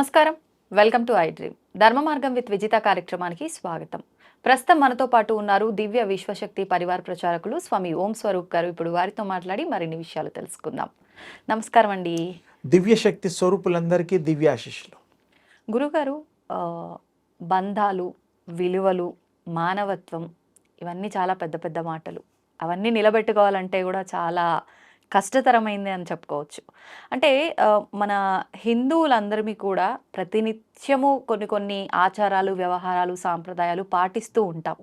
నమస్కారం. Welcome to I dream. ధర్మ మార్గం విత్ విజిత కార్యక్రమానికి స్వాగతం. ప్రస్తుతం మనతో పాటు ఉన్నారు దివ్య విశ్వశక్తి పరివార ప్రచారకులు స్వామి ఓం స్వరూప్ గారు. ఇప్పుడు వారితో మాట్లాడి మరిన్ని విషయాలు తెలుసుకుందాం. నమస్కారం అండి. దివ్యశక్తి స్వరూపులందరికీ దివ్యాశిష్యులు గురుగారు బంధాలు విలువలు మానవత్వం ఇవన్నీ చాలా పెద్ద పెద్ద మాటలు. అవన్నీ నిలబెట్టుకోవాలంటే కూడా చాలా కష్టతరమైంది అని చెప్పుకోవచ్చు. అంటే మన హిందువులందరినీ కూడా ప్రతినిత్యము కొన్ని కొన్ని ఆచారాలు వ్యవహారాలు సాంప్రదాయాలు పాటిస్తూ ఉంటాం.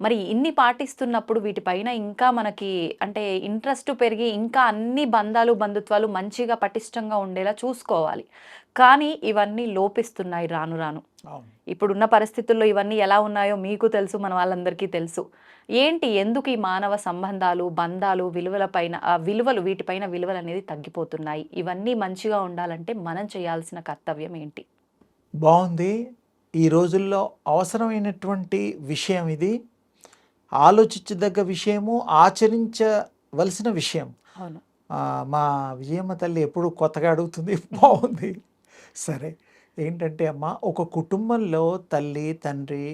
మరి ఇన్ని పాటిస్తున్నప్పుడు వీటిపైన ఇంకా మనకి అంటే ఇంట్రెస్ట్ పెరిగి ఇంకా అన్ని బంధాలు బంధుత్వాలు మంచిగా పటిష్టంగా ఉండేలా చూసుకోవాలి. కానీ ఇవన్నీ లోపిస్తున్నాయి రాను రాను. ఇప్పుడున్న పరిస్థితుల్లో ఇవన్నీ ఎలా ఉన్నాయో మీకు తెలుసు మన వాళ్ళందరికీ తెలుసు. ఏంటి ఎందుకు ఈ మానవ సంబంధాలు బంధాలు విలువల పైన ఆ విలువలు వీటిపైన విలువలు అనేది తగ్గిపోతున్నాయి. ఇవన్నీ మంచిగా ఉండాలంటే మనం చేయాల్సిన కర్తవ్యం ఏంటి? బాగుంది. ఈ రోజుల్లో అవసరమైనటువంటి విషయం ఇది. ఆలోచించదగ్గ విషయము ఆచరించవలసిన విషయం. మా విజయమ్మ తల్లి ఎప్పుడు కొత్తగా అడుగుతుంది బాగుంది. సరే. ఏంటంటే అమ్మ ఒక కుటుంబంలో తల్లి తండ్రి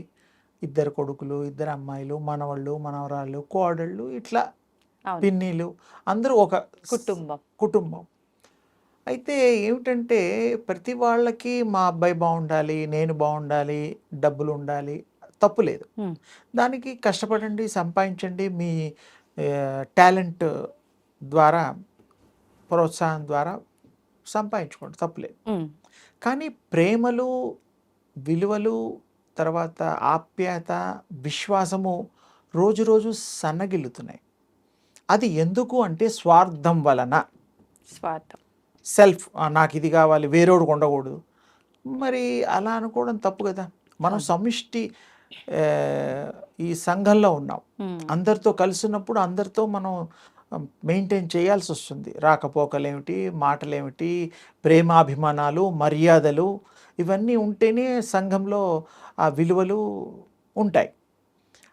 ఇద్దరు కొడుకులు ఇద్దరు అమ్మాయిలు మనవళ్ళు మనవరాళ్ళు కోడళ్ళు ఇట్లా పిన్నిలు అందరూ ఒక కుటుంబం. కుటుంబం. అయితే ఏమిటంటే ప్రతి వాళ్ళకి మా అబ్బాయి బాగుండాలి నేను బాగుండాలి డబ్బులు ఉండాలి తప్పు లేదు. దానికి కష్టపడండి సంపాదించండి మీ టాలెంట్ ద్వారా ప్రోత్సాహం ద్వారా సంపాదించుకోండి తప్పులేదు కానీ ప్రేమలు విలువలు తర్వాత ఆప్యాయత విశ్వాసము రోజు రోజు సన్నగిల్లుతున్నాయి. అది ఎందుకు అంటే స్వార్థం వలన. స్వార్థం. సెల్ఫ్ "ఆ, నాకు ఇది కావాలి వేరేవాడు ఉండకూడదు మరి అలా అనుకోవడం తప్పు కదా. మనం. సమిష్టి ఈ సంఘంలో ఉన్నాం. అందరితో కలిసినప్పుడు అందరితో మనం మెయింటైన్ చేయాల్సి వస్తుంది. రాకపోకలేమిటి మాటలేమిటి ప్రేమాభిమానాలు మర్యాదలు ఇవన్నీ ఉంటేనే సంఘంలో ఆ విలువలు ఉంటాయి.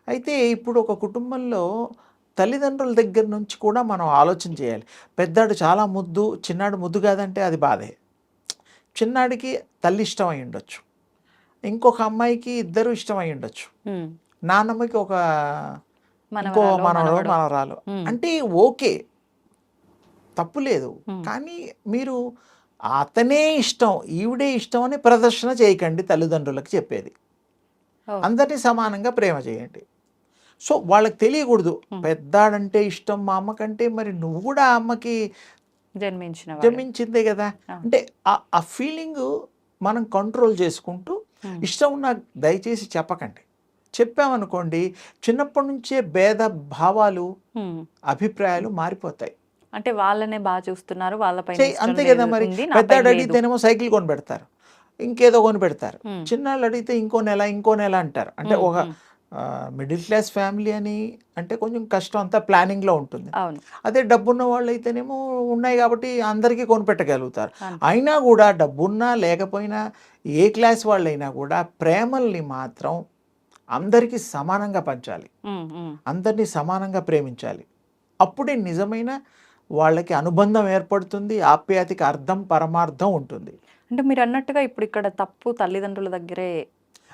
అయితే ఇప్పుడు ఒక కుటుంబంలో తల్లిదండ్రుల దగ్గర నుంచి కూడా మనం ఆలోచన చేయాలి. పెద్దాడు చాలా ముద్దు చిన్నాడు ముద్దు కాదంటే అది బాధే. చిన్నాడికి తల్లి ఇష్టం అయి ఉండొచ్చు. ఇంకొక అమ్మాయికి ఇద్దరు ఇష్టం అయి ఉండొచ్చు. నాన్నమ్మకి ఒక ఇంకో మనవడు. మనవరాలు అంటే ఓకే తప్పు లేదు. కానీ మీరు అతనే ఇష్టం ఈవిడే ఇష్టం అని ప్రదర్శన చేయకండి తల్లిదండ్రులకు చెప్పేది. అందరినీ సమానంగా ప్రేమ చేయండి. సో వాళ్ళకి తెలియకూడదు. పెద్దాడంటే ఇష్టం మా అమ్మకంటే మరి నువ్వు కూడా ఆ అమ్మకి జన్మించిన వాడు. జమించిందే కదా. అంటే ఆ- ఫీలింగ్ మనం కంట్రోల్ చేసుకుంటూ ఇష్టం ఉన్న దయచేసి చెప్పకండి. చెప్పామనుకోండి చిన్నప్పటి నుంచే భేద భావాలు. అభిప్రాయాలు మారిపోతాయి. అంటే వాళ్ళనే బాగా చూస్తున్నారు ఇష్టం అంతే కదా మరి. పెద్దాడు. అడిగితేనేమో సైకిల్ కొని పెడతారు ఇంకేదో కొని పెడతారు చిన్నాళ్ళు అడిగితే ఇంకో నెల ఇంకో నెల అంటారు. అంటే ఒక మిడిల్ క్లాస్ ఫ్యామిలీ అని అంటే కొంచెం కష్టం అంతా ప్లానింగ్లో ఉంటుంది. అదే డబ్బున్న వాళ్ళు అయితేనేమో ఉన్నాయి కాబట్టి అందరికీ కొనిపెట్టగలుగుతారు. అయినా కూడా డబ్బున్నా లేకపోయినా ఏ క్లాస్ వాళ్ళైనా కూడా ప్రేమల్ని మాత్రం అందరికీ సమానంగా పంచాలి. అందరినీ సమానంగా ప్రేమించాలి. అప్పుడే నిజమైన వాళ్ళకి అనుబంధం ఏర్పడుతుంది ఆప్యాయతకి అర్థం పరమార్థం ఉంటుంది. అంటే మీరు అన్నట్టుగా ఇప్పుడు ఇక్కడ తప్పు తల్లిదండ్రుల దగ్గరే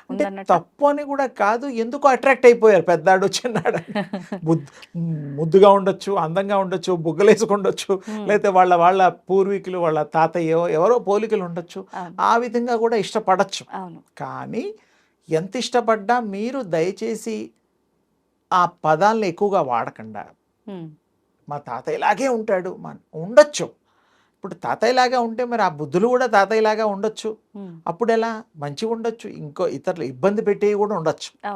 అంటే తప్పు అని కూడా కాదు ఎందుకు అట్రాక్ట్ అయిపోయారు పెద్దాడు చిన్నాడు ముద్దు ముద్దుగా ఉండొచ్చు అందంగా ఉండొచ్చు బుగ్గలేసుకుండొచ్చు లేకపోతే వాళ్ళ వాళ్ళ పూర్వీకులు వాళ్ళ తాతయ్యో ఎవరో పోలికలు ఉండొచ్చు. ఆ విధంగా కూడా ఇష్టపడచ్చు. కానీ ఎంత ఇష్టపడ్డా మీరు దయచేసి ఆ పదాలను ఎక్కువగా వాడకుండా. మా తాతయ్యలాగే ఉంటాడు. మన ఉండొచ్చు. ఇప్పుడు తాతయ్యలాగా ఉంటే మరి ఆ బుద్ధులు కూడా తాతయ్యలాగా ఉండొచ్చు. అప్పుడు ఎలా? మంచిగా ఉండొచ్చు. ఇంకో ఇతరులు ఇబ్బంది పెట్టేవి కూడా ఉండొచ్చు.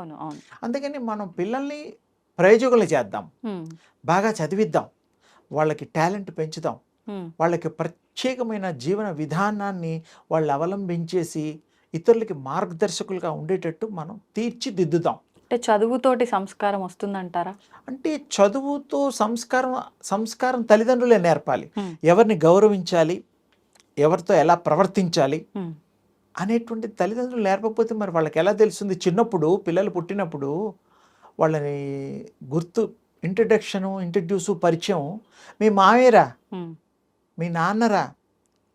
అందుకని మనం పిల్లల్ని ప్రయోజకులు చేద్దాం. బాగా చదివిద్దాం. వాళ్ళకి టాలెంట్ పెంచుదాం. వాళ్ళకి ప్రత్యేకమైన జీవన విధానాన్ని వాళ్ళు అవలంబించేసి ఇతరులకి మార్గదర్శకులుగా ఉండేటట్టు మనం తీర్చిదిద్దుదాం. అంటే చదువుతోటి సంస్కారం వస్తుందంటారా? అంటే చదువుతో సంస్కారం సంస్కారం తల్లిదండ్రులే నేర్పాలి. ఎవరిని గౌరవించాలి? ఎవరితో ఎలా ప్రవర్తించాలి? అనేటువంటి తల్లిదండ్రులు నేర్పకపోతే మరి వాళ్ళకి ఎలా తెలుస్తుంది? చిన్నప్పుడు పిల్లలు పుట్టినప్పుడు వాళ్ళని గుర్తు ఇంట్రడక్షను ఇంట్రడ్యూసు పరిచయం మీ మావేరా మీ నాన్నరా?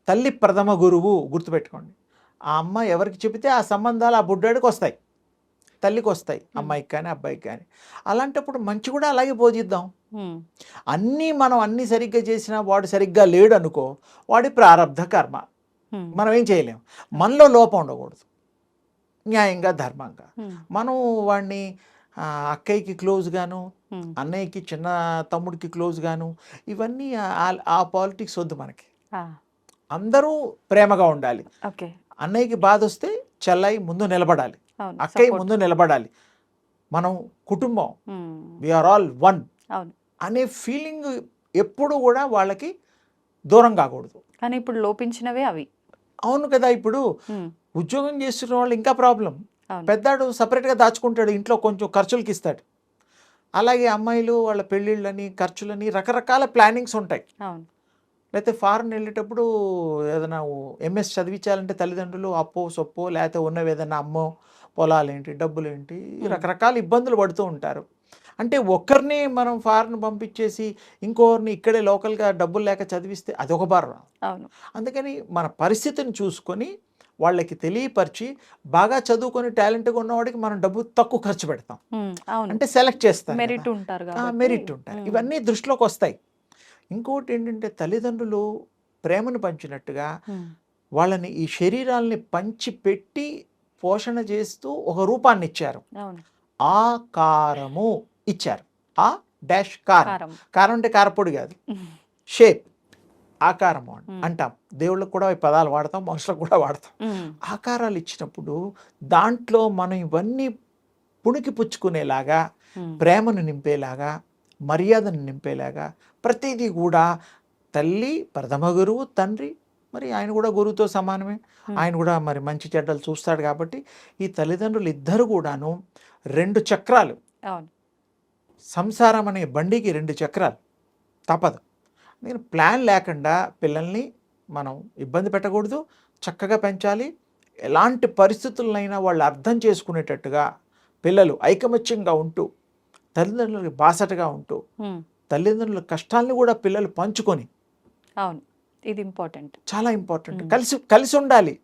తల్లి ప్రథమ గురువు గుర్తుపెట్టుకోండి. ఆ అమ్మ ఎవరికి చెబితే ఆ సంబంధాలు ఆ బుడ్డాడికి వస్తాయి. తల్లికి వస్తాయి. అమ్మాయికి కానీ అబ్బాయికి కానీ. అలాంటప్పుడు మంచి కూడా అలాగే బోధిద్దాం. అన్నీ మనం అన్నీ సరిగ్గా చేసినా వాడు సరిగ్గా లేడు అనుకో వాడి ప్రారంధ కర్మ. మనం ఏం చేయలేం. మనలో లోపం ఉండకూడదు. న్యాయంగా ధర్మంగా. మనం వాడిని అక్కయ్యకి క్లోజ్ గాను ఉమ్, అన్నయ్యకి చిన్న తమ్ముడికి క్లోజ్ గాను ఇవన్నీ ఆ- పాలిటిక్స్ వద్దు మనకి. అందరూ ప్రేమగా ఉండాలి. ఓకే. అన్నయ్యకి బాధ వస్తే చెల్లై ముందు నిలబడాలి. అక్కయ్య. ముందు నిలబడాలి. మనం కుటుంబం we are all one feeling ఎప్పుడు కూడా వాళ్ళకి దూరం కాకూడదు. కానీ ఇప్పుడు లోపించినవే అవి. అవును కదా ఇప్పుడు ఉద్యోగం చేస్తున్న వాళ్ళు ఇంకా ప్రాబ్లం పెద్దాడు సపరేట్గా దాచుకుంటాడు ఇంట్లో కొంచెం ఖర్చులకి ఇస్తాడు. అలాగే అమ్మాయిలు వాళ్ళ పెళ్ళిళ్ళని ఖర్చులని రకరకాల ప్లానింగ్స్ ఉంటాయి. లేకపోతే ఫారెన్ వెళ్ళేటప్పుడు ఏదైనా ఎంఎస్ చదివించాలంటే తల్లిదండ్రులు అప్పో సొప్పో లేకపోతే ఉన్నవి ఏదైనా అమ్మో పొలాలేంటి డబ్బులేంటి. రకరకాల ఇబ్బందులు పడుతూ ఉంటారు. అంటే ఒక్కరిని మనం ఫారెన్ పంపించేసి ఇంకొకరిని ఇక్కడే లోకల్గా డబ్బులు లేక చదివిస్తే అదొక భారం అవును. అందుకని మన పరిస్థితిని చూసుకొని వాళ్ళకి తెలియపరిచి బాగా చదువుకొని టాలెంట్గా ఉన్నవాడికి మనం డబ్బు తక్కువ ఖర్చు పెడతాం. అంటే సెలెక్ట్ చేస్తాం మెరిట్ ఉంటారు మెరిట్ ఉమ్, ఇవన్నీ దృష్టిలోకి వస్తాయి ఇంకోటి ఏంటంటే తల్లిదండ్రులు ప్రేమను పంచినట్టుగా వాళ్ళని ఈ శరీరాల్ని పంచి పెట్టి పోషణ చేస్తూ ఒక రూపాన్ని ఇచ్చారు ఆకారము ఇచ్చారు. ఆ డాష్ కారం. కారం. అంటే కారపొడి కాదు. షేప్. ఆకారము. అంటాం. దేవుళ్ళకు కూడా ఈ పదాలు వాడతాం మనుషులకు కూడా వాడతాం. ఆకారాలు ఇచ్చినప్పుడు దాంట్లో మనం ఇవన్నీ పుణికి పుచ్చుకునేలాగా ప్రేమను నింపేలాగా మర్యాదను నింపేలాగా ప్రతిదీ కూడా తల్లి ప్రథమ గురువు తండ్రి మరి ఆయన కూడా గురువుతో సమానమే. ఆయన కూడా మరి మంచి చెడ్డలు చూస్తాడు కాబట్టి ఈ తల్లిదండ్రులు ఇద్దరు కూడాను రెండు చక్రాలు. సంసారం అనే బండికి రెండు చక్రాలు. తప్పదు. నేను ప్లాన్ లేకుండా పిల్లల్ని మనం ఇబ్బంది పెట్టకూడదు. చక్కగా పెంచాలి. ఎలాంటి పరిస్థితులనైనా వాళ్ళు అర్థం చేసుకునేటట్టుగా పిల్లలు ఐకమత్యంగా ఉంటూ తల్లిదండ్రులకి బాసటగా ఉంటూ తల్లిదండ్రుల కష్టాలను కూడా పిల్లలు పంచుకొని అవును. ఇది ఇంపార్టెంట్. చాలా ఇంపార్టెంట్. కలిసి కలిసి ఉండాలి.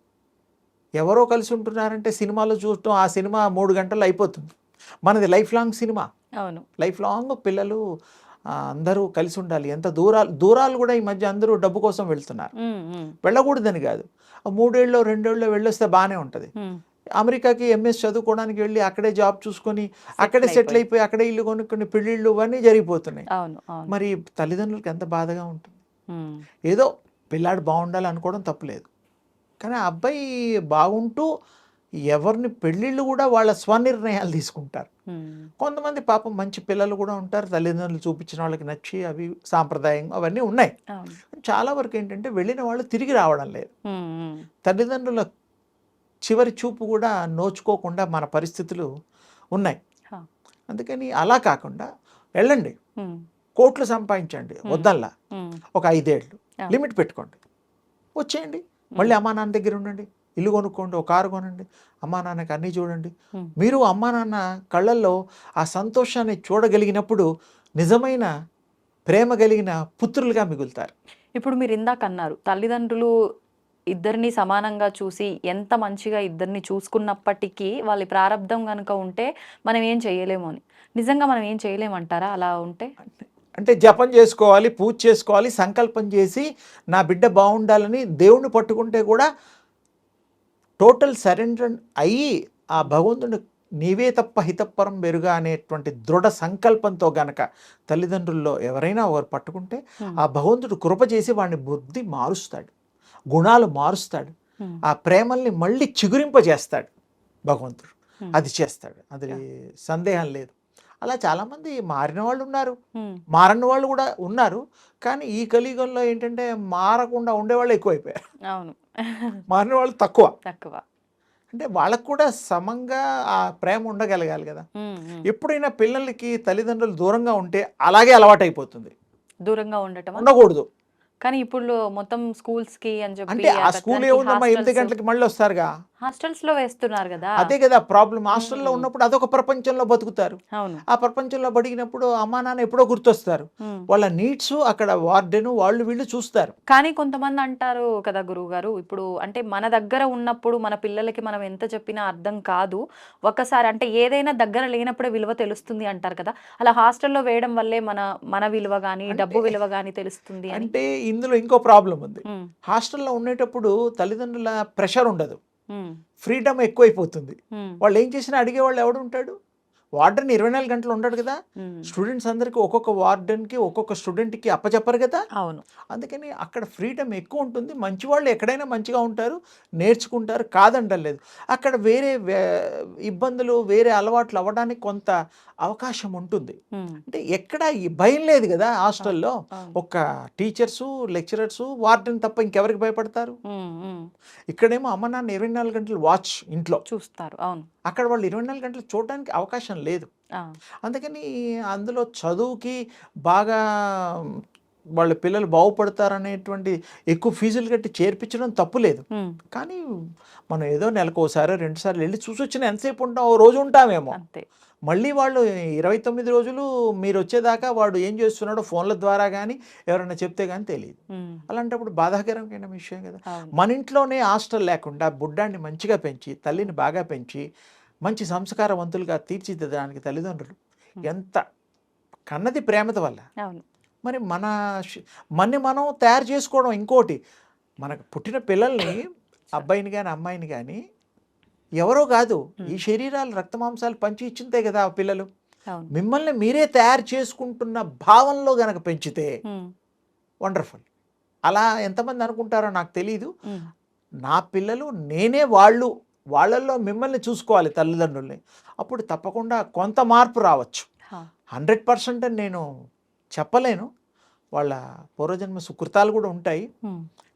ఎవరో కలిసి ఉంటున్నారంటే సినిమాలో చూడటం ఆ సినిమా మూడు గంటలు అయిపోతుంది. మనది లైఫ్ లాంగ్ సినిమా. అవును. లైఫ్ లాంగ్ పిల్లలు అందరూ కలిసి ఉండాలి. ఎంత దూరాలు దూరాలు కూడా ఈ మధ్య అందరూ డబ్బు కోసం వెళ్తున్నారు. వెళ్ళకూడదని కాదు. ఆ మూడేళ్ళు రెండేళ్ళు వెళ్ళొస్తే బాగానే ఉంటుంది. అమెరికాకి ఎంఎస్ చదువుకోవడానికి వెళ్ళి అక్కడే జాబ్ చూసుకొని అక్కడే సెటిల్ అయిపోయి. అక్కడే ఇల్లు కొనుక్కొని పెళ్ళిళ్ళు ఇవన్నీ జరిగిపోతున్నాయి. మరి తల్లిదండ్రులకి ఎంత బాధగా ఉంటుంది. ఏదో పిల్లాడు బాగుండాలి అనుకోవడం తప్పులేదు. కానీ అబ్బాయి బాగుంటూ ఎవరిని పెళ్ళిళ్ళు కూడా వాళ్ళ స్వనిర్ణయాలు తీసుకుంటారు. కొంతమంది పాపం మంచి పిల్లలు కూడా ఉంటారు. తల్లిదండ్రులు చూపించిన వాళ్ళకి నచ్చి అవి సాంప్రదాయం అవన్నీ ఉన్నాయి. చాలా వరకు ఏంటంటే వెళ్ళిన వాళ్ళు తిరిగి రావడం లేదు. తల్లిదండ్రుల చివరి చూపు కూడా నోచుకోకుండా మన పరిస్థితులు ఉన్నాయి. అందుకని అలా కాకుండా వెళ్ళండి. కోట్లు సంపాదించండి. వద్దల్లా. ఒక ఐదేళ్ళు. లిమిట్ పెట్టుకోండి. వచ్చేయండి. మళ్ళీ అమ్మా నాన్న దగ్గర ఉండండి. ఇల్లు కొనుక్కోండి ఒక కారు కొనండి అమ్మా నాన్నకి అన్నీ చూడండి. మీరు అమ్మా నాన్న కళ్ళల్లో ఆ సంతోషాన్ని చూడగలిగినప్పుడు నిజమైన ప్రేమ కలిగిన పుత్రులుగా మిగులుతారు. ఇప్పుడు మీరు ఇందాక అన్నారు తల్లిదండ్రులు ఇద్దరిని సమానంగా చూసి ఎంత మంచిగా ఇద్దరిని చూసుకున్నప్పటికీ వాళ్ళ ప్రారంధం కనుక ఉంటే మనం ఏం చేయలేము అని. నిజంగా మనం ఏం చేయలేమంటారా? అలా ఉంటే? అంటే జపం చేసుకోవాలి పూజ చేసుకోవాలి సంకల్పం చేసి నా బిడ్డ బాగుండాలని దేవుణ్ణి పట్టుకుంటే కూడా టోటల్ సరెండర్ అయ్యి ఆ భగవంతుని నీవే తప్ప హితపరం బెరుగా అనేటువంటి దృఢ సంకల్పంతో గనక తల్లిదండ్రుల్లో ఎవరైనా ఒకరు పట్టుకుంటే. ఆ భగవంతుడు కృప చేసి వాడిని బుద్ధి మారుస్తాడు. గుణాలు మారుస్తాడు. ఆ ప్రేమల్ని మళ్ళీ చిగురింపజేస్తాడు భగవంతుడు. అది చేస్తాడు. అది సందేహం లేదు. అలా చాలామంది మారిన వాళ్ళు ఉన్నారు. మారని వాళ్ళు కూడా ఉన్నారు. కానీ ఈ కలియుగంలో ఏంటంటే మారకుండా ఉండేవాళ్ళు ఎక్కువైపోయారు. అవును. మారిన వాళ్ళు తక్కువ. తక్కువ. అంటే వాళ్ళకు కూడా సమంగా ఆ ప్రేమ ఉండగలగాలి కదా. ఎప్పుడైనా పిల్లలకి తల్లిదండ్రులు దూరంగా ఉంటే అలాగే అలవాటైపోతుంది. దూరంగా ఉండటం ఉండకూడదు. కానీ ఇప్పుడు మొత్తం స్కూల్స్కి అని చెప్పి అంటే ఆ స్కూల్ ఏముందమ్మా ఎనిమిది గంటలకి మళ్ళీ వస్తారుగా? హాస్టల్స్లో వేస్తున్నారు కదా. అదే కదా ప్రాబ్లం హాస్టల్లో. ఉన్నప్పుడు అదొక ప్రపంచంలో బతుకుతారు. అవును. ఆ ప్రపంచంలో బడిగినప్పుడు అమ్మా నాన్న ఎప్పుడో గుర్తొస్తారు. వాళ్ళ నీడ్స్ అక్కడ వార్డెన్ వాళ్ళు వీళ్ళు చూస్తారు. కానీ కొంతమంది అంటారు కదా గురువు గారు ఇప్పుడు అంటే మన దగ్గర ఉన్నప్పుడు మన పిల్లలకి మనం ఎంత చెప్పినా అర్థం కాదు. ఒక్కసారి అంటే ఏదైనా దగ్గర లేనప్పుడే విలువ తెలుస్తుంది అంటారు కదా. అలా హాస్టల్లో వేయడం వల్లే మన మన విలువ కానీ డబ్బు విలువ కానీ తెలుస్తుంది అంటే ఇందులో ఇంకో ప్రాబ్లం ఉంది. హాస్టల్లో ఉండేటప్పుడు తల్లిదండ్రుల ప్రెషర్ ఉండదు. ఫ్రీడమ్ ఎక్కువైపోతుంది. వాళ్ళు ఏం చేసినా అడిగేవాళ్ళు ఎవడు ఉంటాడు? వార్డెన్ ఇరవై నాలుగు గంటలు ఉండడు కదా. స్టూడెంట్స్ అందరికీ ఒక్కొక్క వార్డెన్కి ఒక్కొక్క స్టూడెంట్కి అప్పచెప్పరు కదా. అవును. అందుకని అక్కడ ఫ్రీడమ్ ఎక్కువ ఉంటుంది. మంచి వాళ్ళు ఎక్కడైనా మంచిగా ఉంటారు నేర్చుకుంటారు కాదంటలేదు అక్కడ వేరే ఇబ్బందులు వేరే అలవాట్లు అవ్వడానికి కొంత అవకాశం ఉంటుంది. అంటే ఎక్కడ ఈ భయం లేదు కదా హాస్టల్లో. ఒక్క టీచర్సు లెక్చరర్సు వార్డెన్ తప్ప ఇంకెవరికి భయపడతారు. ఇక్కడేమో అమ్మ నాన్న ఇరవై నాలుగు గంటలు వాచ్ ఇంట్లో. చూస్తారు అవును. అక్కడ వాళ్ళు ఇరవై నాలుగు గంటలు చూడడానికి అవకాశం లేదు. అందుకని అందులో చదువుకి బాగా వాళ్ళ పిల్లలు బాగుపడతారనేటువంటి ఎక్కువ ఫీజులు కట్టి చేర్పించడం తప్పు లేదు. ఉమ్, కానీ మనం ఏదో నెలకు ఒకసారి రెండు సార్లు వెళ్ళి చూసి వచ్చిన ఎంతసేపు ఉంటాం ఓ రోజు ఉంటామేమో. అంతే. మళ్ళీ వాళ్ళు ఇరవై తొమ్మిది రోజులు మీరు వచ్చేదాకా వాడు ఏం చేస్తున్నాడో ఫోన్ల ద్వారా కానీ ఎవరైనా చెప్తే కానీ తెలియదు. అలాంటప్పుడు బాధాకరమైన విషయం కదా. మన ఇంట్లోనే హాస్టల్ లేకుండా బుడ్డాన్ని మంచిగా పెంచి తల్లిని బాగా పెంచి మంచి సంస్కారవంతులుగా తీర్చిదిద్దడానికి తల్లిదండ్రులు ఎంత కన్నది ప్రేమత వల్ల. మరి మన మన్ని మనం తయారు చేసుకోవడం ఇంకోటి. మనకు పుట్టిన పిల్లల్ని అబ్బాయిని కానీ అమ్మాయిని కానీ ఎవరో కాదు ఈ శరీరాలు రక్తమాంసాలు పంచి ఇచ్చిందే కదా ఆ పిల్లలు. మిమ్మల్ని మీరే తయారు చేసుకుంటున్న భావంలో గనక పెంచితే వండర్ఫుల్. అలా ఎంతమంది అనుకుంటారో నాకు తెలియదు ఉమ్, నా పిల్లలు నేనే వాళ్ళు వాళ్ళల్లో మిమ్మల్ని చూసుకోవాలి తల్లిదండ్రుల్ని. అప్పుడు తప్పకుండా కొంత మార్పు రావచ్చు. హండ్రెడ్ పర్సెంట్ అని నేను చెప్పలేను. వాళ్ళ పూర్వజన్మ సుకృతాలు కూడా ఉంటాయి.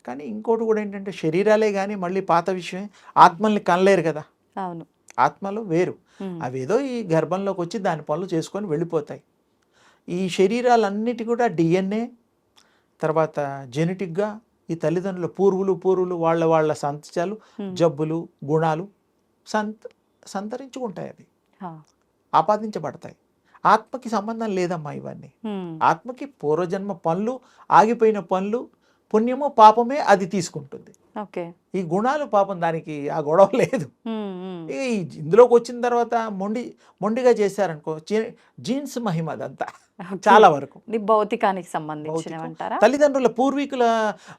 కానీ ఇంకోటి కూడా ఏంటంటే శరీరాలే కానీ మళ్ళీ పాత విషయం ఆత్మల్ని కనలేరు కదా. అవును. ఆత్మలు వేరు. అవేదో ఈ గర్భంలోకి వచ్చి దాని పనులు చేసుకొని వెళ్ళిపోతాయి. ఈ శరీరాలన్నిటి కూడా డిఎన్ఏ తర్వాత జెనెటిక్గా ఈ తల్లిదండ్రుల పూర్వులు పూర్వులు వాళ్ళ వాళ్ళ సంతచాలు జబ్బులు గుణాలు సంత సంతరించుకుంటాయి అవి. ఆపాదించబడతాయి. ఆత్మకి సంబంధం లేదమ్మా ఇవన్నీ. ఆత్మకి పూర్వజన్మ పనులు ఆగిపోయిన పనులు పుణ్యము పాపమే అది తీసుకుంటుంది. ఈ గుణాలు పాపం దానికి ఆ గొడవ లేదు. ఇక ఇందులోకి వచ్చిన తర్వాత మొండి మొండిగా చేశారనుకో జీన్స్ మహిమ అదంతా. చాలా వరకు. భౌతికానికి సంబంధించినవంటారా తల్లిదండ్రుల పూర్వీకుల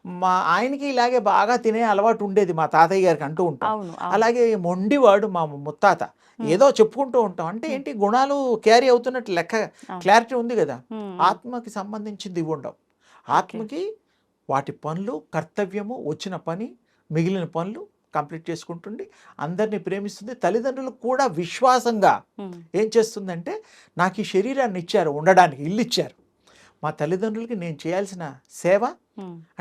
మా ఆయనకి ఇలాగే బాగా తినే అలవాటు ఉండేది మా తాతయ్య గారికి అంటూ ఉంటాం. అలాగే మొండివాడు మా ముత్తాత. ఏదో చెప్పుకుంటూ ఉంటాం. అంటే ఏంటి గుణాలు క్యారీ అవుతున్నట్టు లెక్క. క్లారిటీ ఉంది కదా. ఆత్మకి సంబంధించింది ఇవి ఉండవు ఆత్మకి వాటి పనులు కర్తవ్యము వచ్చిన పని మిగిలిన పనులు కంప్లీట్ చేసుకుంటుంది అందరినీ ప్రేమిస్తుంది. తల్లిదండ్రులు కూడా విశ్వాసంగా ఏం చేస్తుందంటే నాకు ఈ శరీరాన్ని ఇచ్చారు ఉండడానికి ఇల్లు ఇచ్చారు. మా తల్లిదండ్రులకి నేను చేయాల్సిన సేవ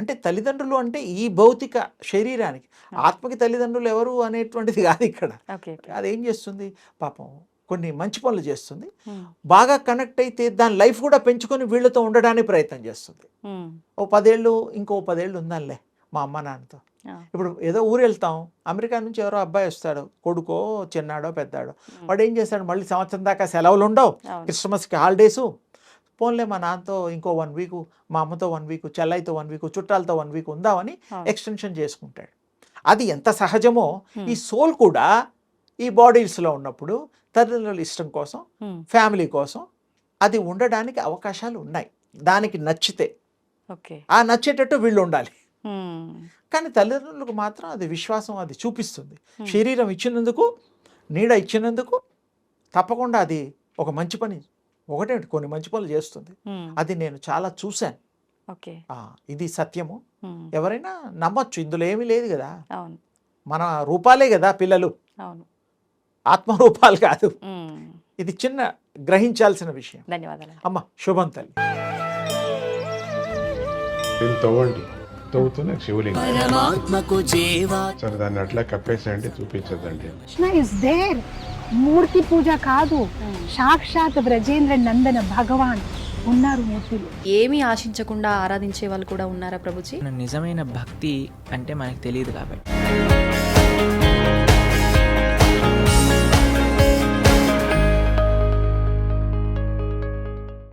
అంటే తల్లిదండ్రులు అంటే ఈ భౌతిక శరీరానికి. ఆత్మకి తల్లిదండ్రులు ఎవరు అనేటువంటిది కాదు ఇక్కడ. అది ఏం చేస్తుంది? పాపం కొన్ని మంచి పనులు చేస్తుంది. బాగా కనెక్ట్ అయితే దాని లైఫ్ కూడా పెంచుకొని వీళ్ళతో ఉండడానికి ప్రయత్నం చేస్తుంది. ఓ పదేళ్ళు ఇంకో పదేళ్ళు ఉందాంలే మా అమ్మ నాన్నతో. ఇప్పుడు ఏదో ఊరు వెళ్తాం అమెరికా నుంచి ఎవరో అబ్బాయి వస్తాడు కొడుకో చిన్నాడో పెద్దాడో. వాడు ఏం చేస్తాడు? మళ్ళీ సంవత్సరం దాకా సెలవులు ఉండవు. క్రిస్మస్కి హాలిడేసు పోన్లే మా నాన్నతో ఇంకో వన్ వీక్ మా అమ్మతో వన్ వీక్ చెల్లైతో వన్ వీక్ చుట్టాలతో వన్ వీక్ ఉందామని. ఎక్స్టెన్షన్ చేసుకుంటాడు. అది ఎంత సహజమో. ఈ సోల్ కూడా ఈ బాడీస్లో ఉన్నప్పుడు తల్లిదండ్రుల ఇష్టం కోసం ఫ్యామిలీ కోసం అది ఉండడానికి అవకాశాలు ఉన్నాయి. దానికి నచ్చితే. ఓకే. ఆ నచ్చేటట్టు వీళ్ళు ఉండాలి. కానీ తల్లిదండ్రులకు మాత్రం అది విశ్వాసం అది చూపిస్తుంది. శరీరం ఇచ్చినందుకు నీడ ఇచ్చినందుకు తప్పకుండా అది ఒక మంచి పని ఒకటే కొన్ని మంచి పనులు చేస్తుంది. అది నేను చాలా చూశాను. ఇది సత్యము. ఎవరైనా నమ్మొచ్చు. ఇందులో ఏమీ లేదు కదా. మన రూపాలే కదా పిల్లలు. ఆత్మరూపాలు కాదు. ఇది చిన్న గ్రహించాల్సిన విషయం. ధన్యవాదాలు. అమ్మ శుభం తల్లి. దీన్ని తవ్వండి. తవ్వుతూనే శివలింగం. పరమాత్మకు జీవా. సరే దాన్ని అట్లా కప్పేసేయండి చూపించదండి కృష్ణ ఇస్ దేర్ మూర్తి పూజ కాదు. సాక్షాత్ బ్రజేంద్ర నందన భగవాన్ ఉన్నారు మూర్తులు. ఏమీ ఆశించకుండా ఆరాధించే వాళ్ళు కూడా ఉన్నారా ప్రభుజీ? మన నిజమైన భక్తి అంటే మనకు తెలియదు కాబట్టి.